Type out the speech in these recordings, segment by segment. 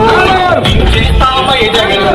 జగను చేస్తామయ్య జగను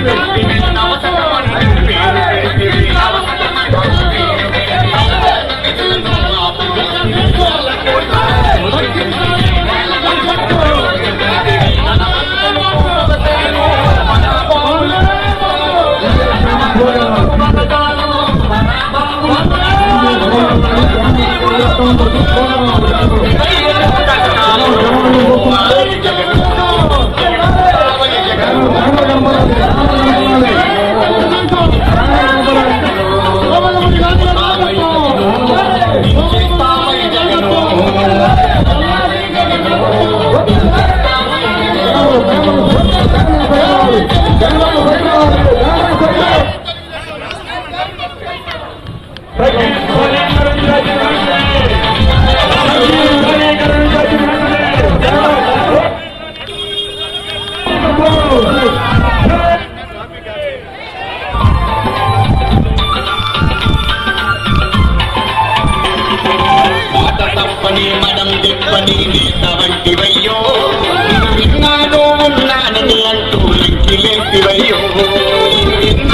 మాట తిప్పని నేత వంటివయ్యో నేను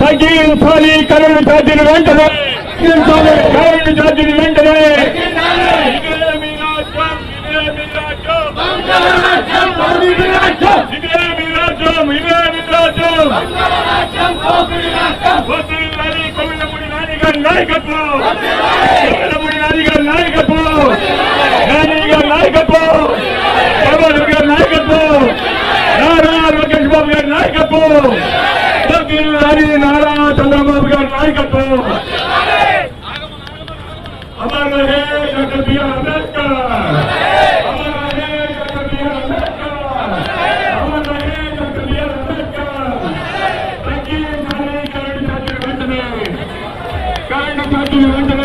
తగ్గించాలి కరెంటు ఛార్జీలు వెంటనే తగ్గించాలి కరెంటు ఛార్జీలు వెంటనే ఇదే మీ రాజ్యం, ఇదే మీ రాజ్యం. ఇదే మీ రాజ్యం, ఇదే మీ రాజ్యం. వదిలాలి కొమిళ్ళమూడి నాని గారి నాయకత్వం కొమిళ్ళమూడి నాని గారి నాయకత్వం నాని గారి నాయకత్వం ప్రభాకర్ గారి నాయకత్వం నారా లోకేష్ బాబు గారి నాయకత్వం వదిలాలి నారా చంద్రబాబు గారి నాయకత్వం. అమర్ రహే డాక్టర్ బిఆర్ అంబేద్కర్. అమర్ రహే డాక్టర్ బిఆర్ అంబేద్కర్. అమర్ రహే డాక్టర్ బిఆర్ అంబేద్కర్. కరెంటు ఛార్జీలు వెంటనే కరెంటు ఛార్జీలు వెంటనే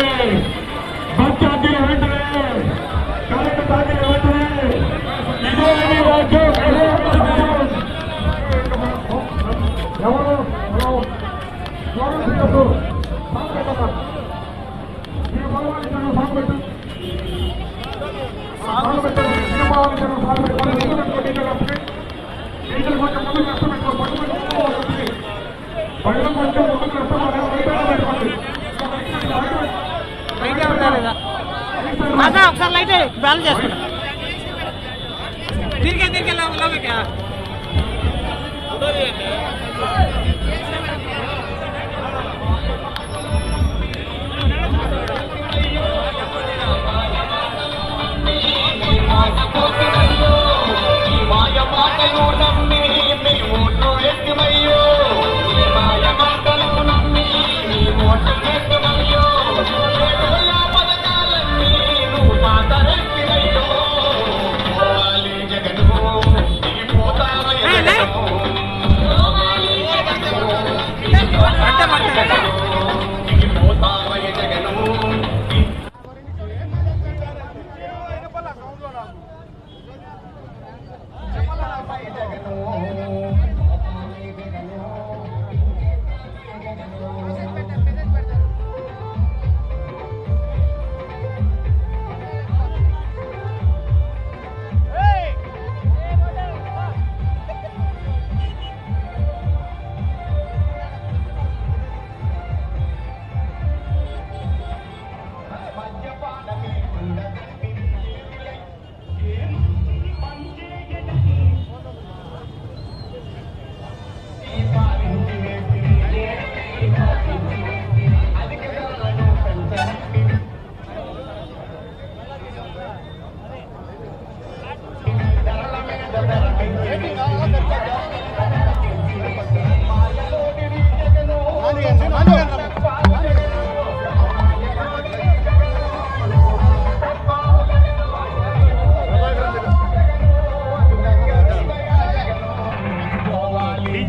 चालू जा फिर क्या फिर क्या लाओ लाओ क्या? ಮಾಯ ಮಾತೆಯೋಡ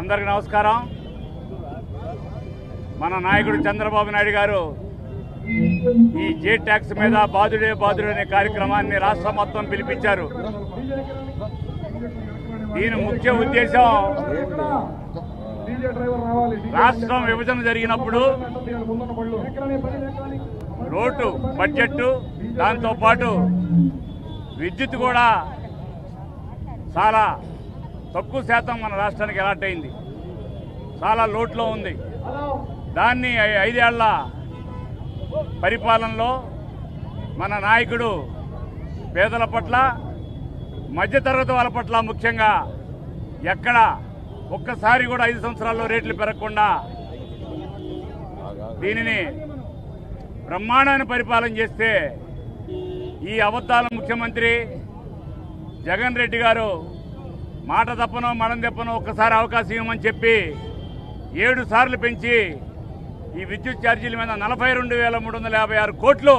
అందరికి నమస్కారం. మన నాయకుడు చంద్రబాబు నాయుడు గారు ఈ జే ట్యాక్స్ మీద బాధుడే బాధుడు అనే కార్యక్రమాన్ని రాష్ట్రం మొత్తం పిలిపించారు. దీని ముఖ్య ఉద్దేశం రాష్ట్రం విభజన జరిగినప్పుడు రోడ్డు బడ్జెట్ దాంతో పాటు విద్యుత్ కూడా చాలా తక్కువ శాతం మన రాష్ట్రానికి అలాట్ అయింది. చాలా లోట్లో ఉంది. దాన్ని ఐ- ఐదేళ్ళ పరిపాలనలో మన నాయకుడు పేదల పట్ల మధ్యతరగతి వాళ్ళ పట్ల ముఖ్యంగా ఎక్కడ ఒక్కసారి కూడా ఐదు సంవత్సరాల్లో రేట్లు పెరగకుండా దీనిని బ్రహ్మాండాన్ని పరిపాలన చేస్తే ఈ అబద్ధాల ముఖ్యమంత్రి జగన్ రెడ్డి గారు మాట తప్పనో మడం తెప్పనో ఒక్కసారి అవకాశం ఇవ్వమని చెప్పి ఏడు సార్లు పెంచి ఈ విద్యుత్ ఛార్జీల మీద నలభై రెండు వేల మూడు వందల యాభై ఆరు కోట్లు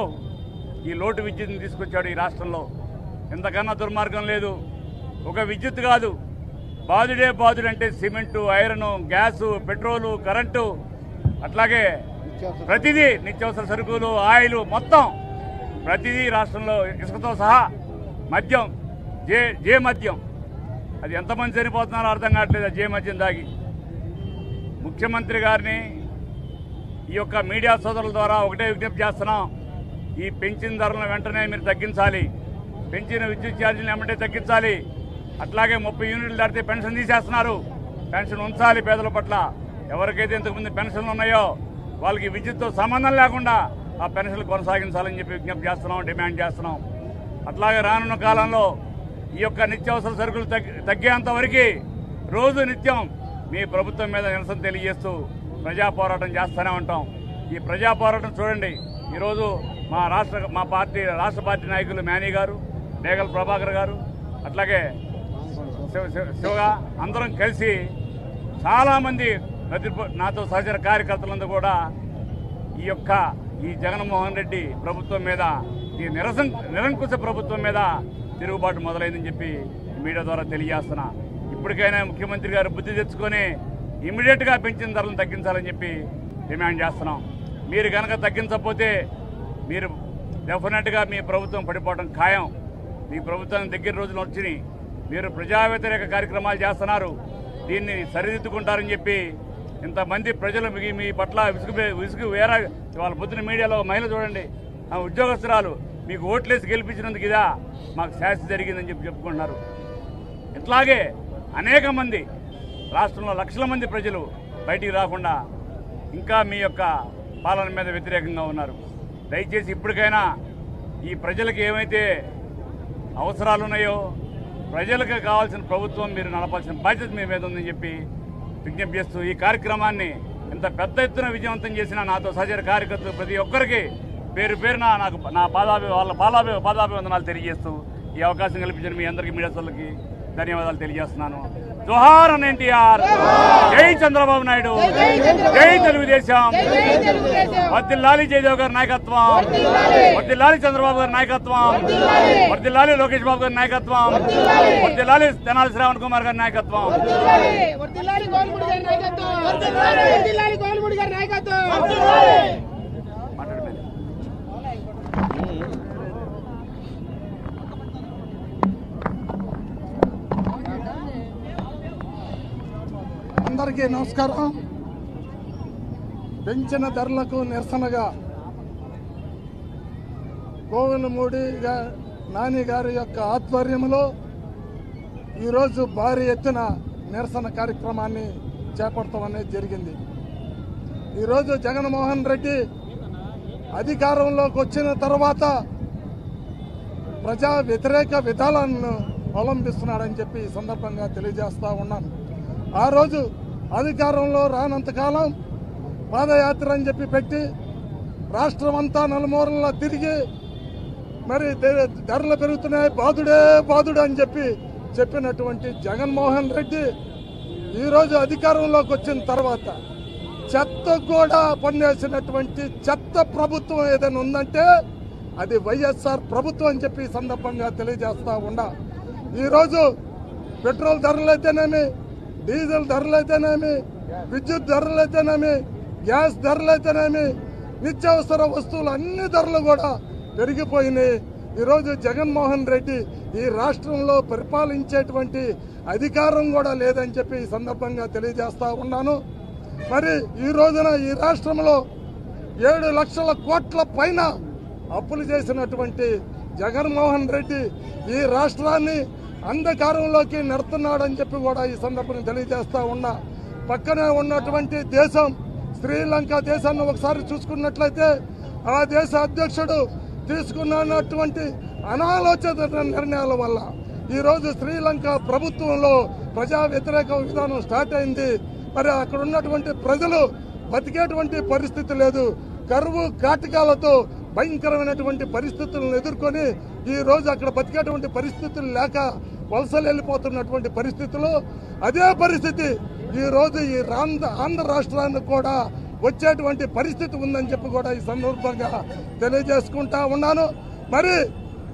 ఈ లోటు విద్యుత్ని తీసుకొచ్చాడు ఈ రాష్ట్రంలో. ఎంతకన్నా దుర్మార్గం లేదు. ఒక విద్యుత్ కాదు. బాదుడే బాదుడు అంటే cement iron gas petrol current అట్లాగే ప్రతిదీ నిత్యావసర సరుకులు ఆయిల్ మొత్తం ప్రతిదీ రాష్ట్రంలో ఇసుకతో సహా మద్యం జే జే మద్యం. అది ఎంతమంది చనిపోతున్నారో అర్థం కావట్లేదు. ఆ జే మద్యం దాగి ముఖ్యమంత్రి గారిని ఈ యొక్క మీడియా సోదరుల ద్వారా ఒకటే విజ్ఞప్తి చేస్తున్నాం. ఈ పెంచిన ధరలను వెంటనే మీరు తగ్గించాలి. పెంచిన విద్యుత్ ఛార్జీలు ఏమంటే తగ్గించాలి. అట్లాగే ముప్పై యూనిట్లు దాటితే పెన్షన్ తీసేస్తున్నారు. పెన్షన్ ఉంచాలి పేదల పట్ల. ఎవరికైతే ఇంతకుముందు పెన్షన్లు ఉన్నాయో వాళ్ళకి విద్యుత్తో సంబంధం లేకుండా ఆ పెన్షన్లు కొనసాగించాలని చెప్పి విజ్ఞప్తి చేస్తున్నాం డిమాండ్ చేస్తున్నాం. అట్లాగే రానున్న కాలంలో ఈ యొక్క నిత్యావసర సరుకులు తగ్గి తగ్గేంత వరకు రోజు నిత్యం మీ ప్రభుత్వం మీద నిరసన తెలియజేస్తూ ప్రజా పోరాటం చేస్తూనే ఉంటాం. ఈ ప్రజా పోరాటం చూడండి. ఈరోజు మా రాష్ట్ర మా పార్టీ రాష్ట్ర పార్టీ నాయకులు మేనీ గారు డేగల్ ప్రభాకర్ గారు అట్లాగే శివ శివ- శివగా అందరం కలిసి చాలామంది ప్రతి నాతో సహచర కార్యకర్తలందరూ కూడా ఈ యొక్క ఈ జగన్మోహన్ రెడ్డి ప్రభుత్వం మీద ఈ నిరసన నిరంకుశ ప్రభుత్వం మీద తిరుగుబాటు మొదలైందని చెప్పి మీడియా ద్వారా తెలియజేస్తున్నా. ఇప్పటికైనా ముఖ్యమంత్రి గారు బుద్ధి తెచ్చుకొని ఇమీడియట్గా పెంచిన ధరలను తగ్గించాలని చెప్పి డిమాండ్ చేస్తున్నాం. మీరు కనుక తగ్గించకపోతే మీరు డెఫినెట్గా మీ ప్రభుత్వం పడిపోవడం ఖాయం. మీ ప్రభుత్వం దగ్గర రోజులు వచ్చినాయి. మీరు ప్రజా వ్యతిరేక కార్యక్రమాలు చేస్తున్నారు. దీన్ని సరిదిద్దుకుంటారని చెప్పి ఇంతమంది ప్రజలు మీ మీ పట్ల విసుగు విసుగు వేరే వాళ్ళ పొద్దున మీడియాలో మహిళ చూడండి. ఉద్యోగస్తురాలు. మీకు ఓట్లేసి గెలిపించినందుకు ఇదా మాకు శాస్తి జరిగిందని చెప్పి చెప్పుకుంటున్నారు. ఇట్లాగే అనేక మంది రాష్ట్రంలో లక్షల మంది ప్రజలు బయటికి రాకుండా ఇంకా మీ యొక్క పాలన మీద వ్యతిరేకంగా ఉన్నారు. దయచేసి ఇప్పటికైనా ఈ ప్రజలకు ఏమైతే అవసరాలు ఉన్నాయో ప్రజలకు కావాల్సిన ప్రభుత్వం మీరు నడపాల్సిన బాధ్యత మీ మీద ఉందని చెప్పి విజ్ఞప్తి చేస్తూ ఈ కార్యక్రమాన్ని ఇంత పెద్ద ఎత్తున విజయవంతం చేసిన నాతో సహచర కార్యకర్తలు ప్రతి ఒక్కరికి పేరు పేరున నాకు నా పాదాభి వాళ్ళ పాదాభి పాదాభివందనాలు తెలియజేస్తూ ఈ అవకాశం కల్పించిన మీ అందరికీ మీడియా సోదరులకి ధన్యవాదాలు తెలియజేస్తున్నాను. జోహార్ అన్ ఎన్టీఆర్. జై చంద్రబాబు నాయుడు! జై తెలుగుదేశం! వర్దిల్లాలి జయదేవ్ గారి నాయకత్వం! వర్దిల్లాలి! చంద్రబాబు గారి నాయకత్వం! వర్దిల్లాలి! లోకేష్ బాబు గారి నాయకత్వం! వర్దిల్లాలి! తెనాలి శ్రావణ్ కుమార్ గారి నాయకత్వం! నాయకత్వం వర్దిల్లాలి గోల్ముడి గారి నాయకత్వం మాట్లాడమని అందరికీ నమస్కారం. పెంచిన ధరలకు నిరసనగా కోవెలమూడి గా- నాని గారి యొక్క ఆధ్వర్యంలో ఈరోజు భారీ ఎత్తున నిరసన కార్యక్రమాన్ని చేపడతాం అనేది జరిగింది. ఈరోజు జగన్మోహన్ రెడ్డి అధికారంలోకి వచ్చిన తర్వాత ప్రజా వ్యతిరేక విధానాలను అవలంబిస్తున్నాడని చెప్పి ఈ సందర్భంగా తెలియజేస్తా ఉన్నాను. ఆ రోజు అధికారంలో రానంతకాలం పాదయాత్ర అని చెప్పి పెట్టి రాష్ట్రం అంతా నలుమూరల్లో తిరిగి మరి దే- ధరలు పెరుగుతున్నాయి. బాధుడే బాధుడు అని చెప్పి చెప్పినటువంటి జగన్మోహన్ రెడ్డి ఈరోజు అధికారంలోకి వచ్చిన తర్వాత చెత్త కూడా పన్నేసినటువంటి చెత్త ప్రభుత్వం ఏదైనా ఉందంటే అది వైఎస్ఆర్ ప్రభుత్వం అని చెప్పి సందర్భంగా తెలియజేస్తా ఉండా ఈరోజు పెట్రోల్ ధరలు అయితేనేమి డీజిల్ ధరలైతేనేమి? విద్యుత్ ధరలైతేనేమి? గ్యాస్ ధరలైతేనేమి? నిత్యావసర వస్తువులు అన్ని ధరలు కూడా పెరిగిపోయినాయి. ఈరోజు జగన్మోహన్ రెడ్డి ఈ రాష్ట్రంలో పరిపాలించేటువంటి అధికారం కూడా లేదని చెప్పి ఈ సందర్భంగా తెలియజేస్తా ఉన్నాను. మరి ఈ రోజున ఈ రాష్ట్రంలో ఏడు లక్షల కోట్ల పైన అప్పులు చేసినటువంటి జగన్మోహన్ రెడ్డి ఈ రాష్ట్రాన్ని అంధకారంలోకి నెడుతున్నాడని చెప్పి కూడా ఈ సందర్భంగా తెలియజేస్తా ఉన్నా. పక్కనే ఉన్నటువంటి దేశం శ్రీలంక దేశాన్ని ఒకసారి చూసుకున్నట్లయితే ఆ దేశ అధ్యక్షుడు తీసుకున్నటువంటి అనాలోచిత నిర్ణయాల వల్ల ఈరోజు శ్రీలంక ప్రభుత్వంలో ప్రజా వ్యతిరేక విధానం స్టార్ట్ అయింది. మరి అక్కడ ఉన్నటువంటి ప్రజలు బతికేటువంటి పరిస్థితి లేదు. కరువు కాటకాలతో భయంకరమైనటువంటి పరిస్థితులను ఎదుర్కొని ఈ రోజు అక్కడ బతికేటువంటి పరిస్థితులు లేక వలసలు వెళ్ళిపోతున్నటువంటి పరిస్థితులు అదే పరిస్థితి. ఈరోజు ఈ ఆంధ్ర ఆంధ్ర రాష్ట్రానికి కూడా వచ్చేటువంటి పరిస్థితి ఉందని చెప్పి కూడా ఈ సందర్భంగా తెలియజేసుకుంటా ఉన్నాను. మరి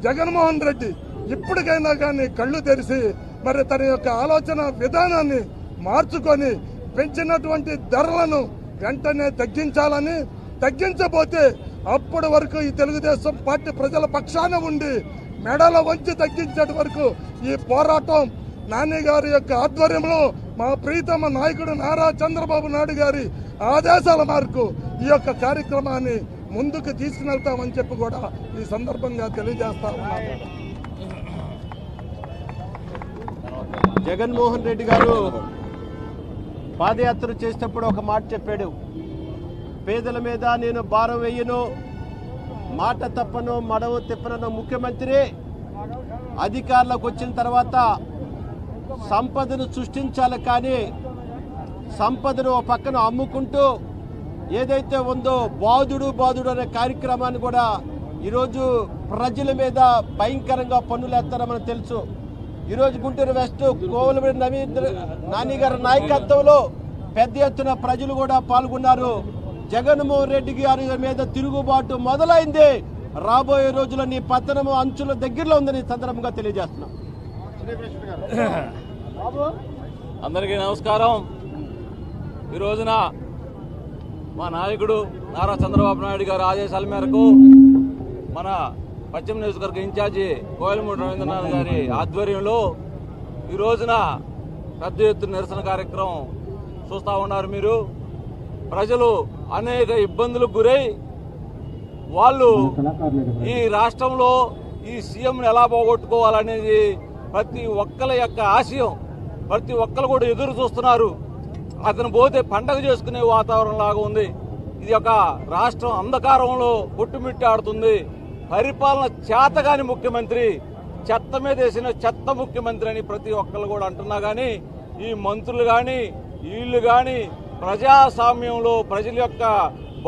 జగన్మోహన్ రెడ్డి ఇప్పటికైనా కానీ కళ్ళు తెరిచి మరి తన యొక్క ఆలోచన విధానాన్ని మార్చుకొని పెంచినటువంటి ధరలను వెంటనే తగ్గించాలని తగ్గించబోతే అప్పటి వరకు ఈ తెలుగుదేశం పార్టీ ప్రజల పక్షాన ఉండి మెడల వంచి తగ్గించేటి వరకు ఈ పోరాటం నాని గారి యొక్క ఆధ్వర్యంలో మా ప్రీతమ నాయకుడు నారా చంద్రబాబు నాయుడు గారి ఆదేశాల మేరకు ఈ యొక్క కార్యక్రమాన్ని ముందుకు తీసుకువెళ్తామని చెప్పి కూడా ఈ సందర్భంగా తెలియజేస్తా ఉన్నాను జగన్మోహన్ రెడ్డి గారు పాదయాత్ర చేసినప్పుడు ఒక మాట చెప్పాడు. పేదల మీద నేను భారం వేయను. మాట తప్పను మడవ తిప్పనను ముఖ్యమంత్రి అధికారులకు వచ్చిన తర్వాత సంపదను సృష్టించాలి కానీ సంపదను ఓ పక్కన అమ్ముకుంటూ ఏదైతే ఉందో బాధుడు బాధుడు అనే కార్యక్రమాన్ని కూడా ఈరోజు ప్రజల మీద భయంకరంగా పన్నులు వేస్తారని మనకు తెలుసు. ఈరోజు గుంటూరు వెస్ట్ కోవలమిడి నవీంద్ర నాని గారి నాయకత్వంలో పెద్ద ఎత్తున ప్రజలు కూడా పాల్గొన్నారు. జగన్మోహన్ రెడ్డి గారి మీద తిరుగుబాటు మొదలైంది. రాబోయే రోజుల్లో నీ పతనము అంచుల దగ్గరలో ఉందని సందర్భంగా తెలియజేస్తున్నాం. అందరికీ నమస్కారం. ఈ రోజున మా నాయకుడు నారా చంద్రబాబు నాయుడు గారి ఆదేశాల మేరకు మన పశ్చిమ నియోజకవర్గ ఇన్ఛార్జి కోయలమూడి రవీంద్రనాథ్ గారి ఆధ్వర్యంలో ఈ రోజున పెద్ద ఎత్తున నిరసన కార్యక్రమం చూస్తూ ఉన్నారు మీరు. ప్రజలు అనేక ఇబ్బందులకు గురై వాళ్ళు ఈ రాష్ట్రంలో ఈ సీఎంను ఎలా పోగొట్టుకోవాలనేది ప్రతి ఒక్కరి యొక్క ఆశయం. ప్రతి ఒక్కరు కూడా ఎదురు చూస్తున్నారు. అతను పోతే పండగ చేసుకునే వాతావరణం లాగా ఉంది. ఇది ఒక రాష్ట్రం అంధకారంలో కొట్టుమిట్టాడుతుంది. పరిపాలన చేతగాని ముఖ్యమంత్రి చెత్త మీద వేసిన చెత్త ముఖ్యమంత్రి అని ప్రతి ఒక్కరు కూడా అంటున్నా కానీ ఈ మంత్రులు కానీ వీళ్ళు కానీ ప్రజాస్వామ్యంలో ప్రజల యొక్క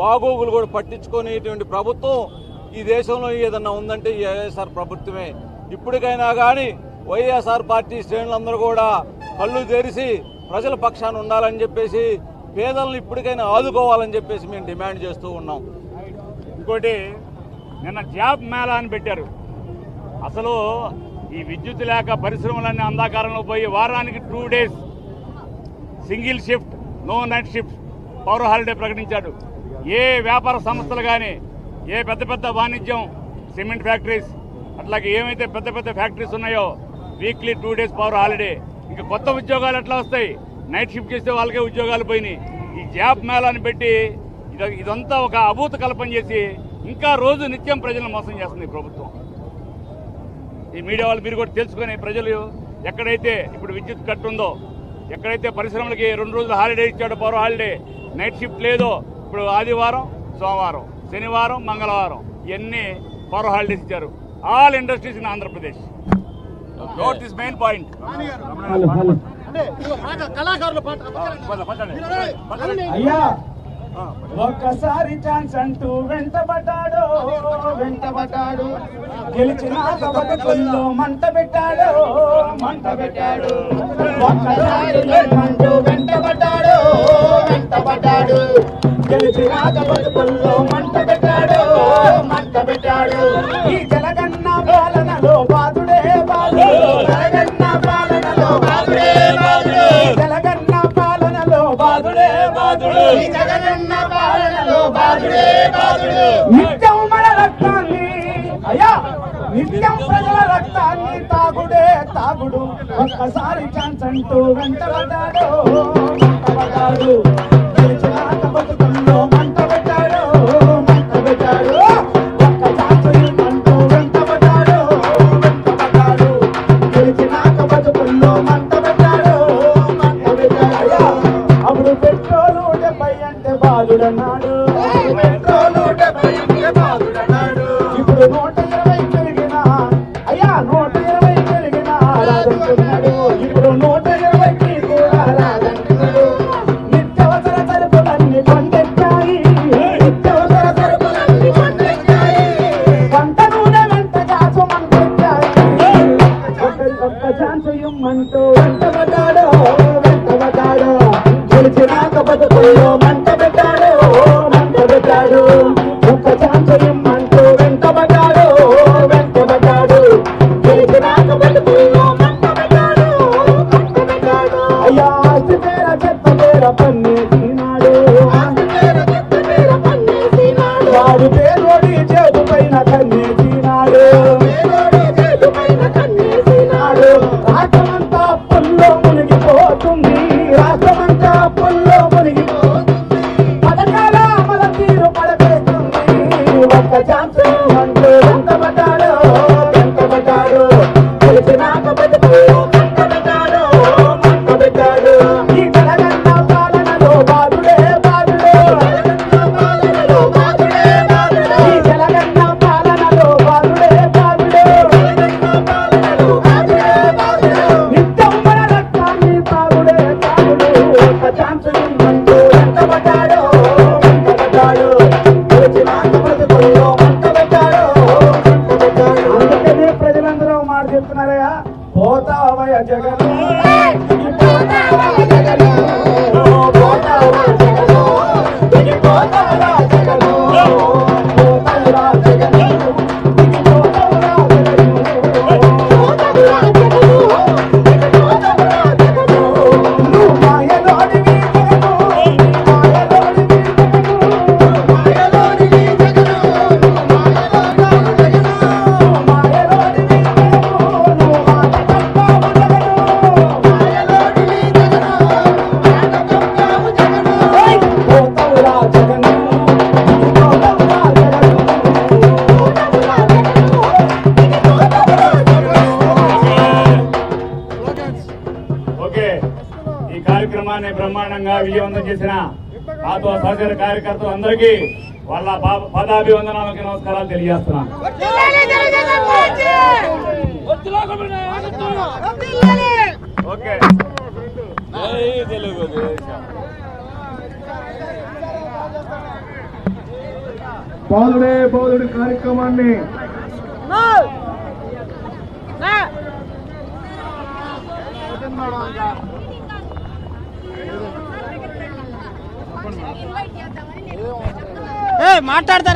బాగోగులు కూడా పట్టించుకునేటువంటి ప్రభుత్వం ఈ దేశంలో ఏదన్నా ఉందంటే ఈ వైఎస్ఆర్ ప్రభుత్వమే. ఇప్పటికైనా కానీ వైఎస్ఆర్ పార్టీ శ్రేణులందరూ కూడా కళ్ళు తెరిచి ప్రజల పక్షాన ఉండాలని చెప్పేసి పేదలను ఇప్పటికైనా ఆదుకోవాలని చెప్పేసి మేము డిమాండ్ చేస్తూ ఉన్నాం. ఇంకోటి నిన్న జాబ్ మేళా అని పెట్టారు. అసలు ఈ విద్యుత్ లేక పరిశ్రమలన్నీ అంధాకారంలో పోయి వారానికి two days single shift no night shift. Power holiday ప్రకటించాడు. ఏ వ్యాపార సంస్థలు కానీ ఏ పెద్ద పెద్ద వాణిజ్యం సిమెంట్ ఫ్యాక్టరీస్ అట్లాగే ఏమైతే పెద్ద పెద్ద ఫ్యాక్టరీస్ ఉన్నాయో weekly two days power holiday. ఇంకా కొత్త ఉద్యోగాలు ఎట్లా వస్తాయి? నైట్ షిఫ్ట్ చేస్తే వాళ్ళకే ఉద్యోగాలు పోయినాయి. ఈ జాబ్ మేళాని పెట్టి ఇదంతా ఒక అభూత కల్పన చేసి ఇంకా రోజు నిత్యం ప్రజలను మోసం చేస్తుంది ఈ ప్రభుత్వం. ఈ మీడియా వాళ్ళు మీరు కూడా తెలుసుకొని ప్రజలు ఎక్కడైతే ఇప్పుడు విద్యుత్ కట్టుందో ఉందో ఎక్కడైతే పరిశ్రమలకి రెండు రోజులు హాలిడే ఇచ్చాడో పవర్ హాలిడే నైట్ షిఫ్ట్ లేదో ఇప్పుడు ఆదివారం సోమవారం శనివారం మంగళవారం ఇవన్నీ పవర్ హాలిడేస్ ఇచ్చారు. All industries in Andhra Pradesh. Note this main point అయ్యా ఒక్కసారి ఛాన్స్ అంటూ వెంటబడ్డాడు. వెంటబడ్డాడు. గెలిచిన బతుకుల్లో మంట పెట్టాడు. మంట పెట్టాడు. ఒక్కసారి అంటూ వెంటబడ్డాడు. వెంటబడ్డాడు. గెలిచిన బతుకుల్లో మంట పెట్టాడు. మంట పెట్టాడు. ఈ జలగన్న నిత్యం మన రక్తాన్ని అయ్యా నిత్యం ప్రజల రక్తాన్ని తాగుడే తాగుడు. ఒక్కసారి ఛాన్స్ అంటూ వెంటబడ్డాడు é de బ్రహ్మాండంగా విజయవంతం చేసిన నాతో సహచర కార్యకర్తలు అందరికీ వాళ్ళ పదాభివందనాలకి నమస్కారాలు తెలియజేస్తున్నాను. ఓకే. బాలుడే బాలుడి కార్యక్రమాన్ని Hold. మాట్లాడతారు?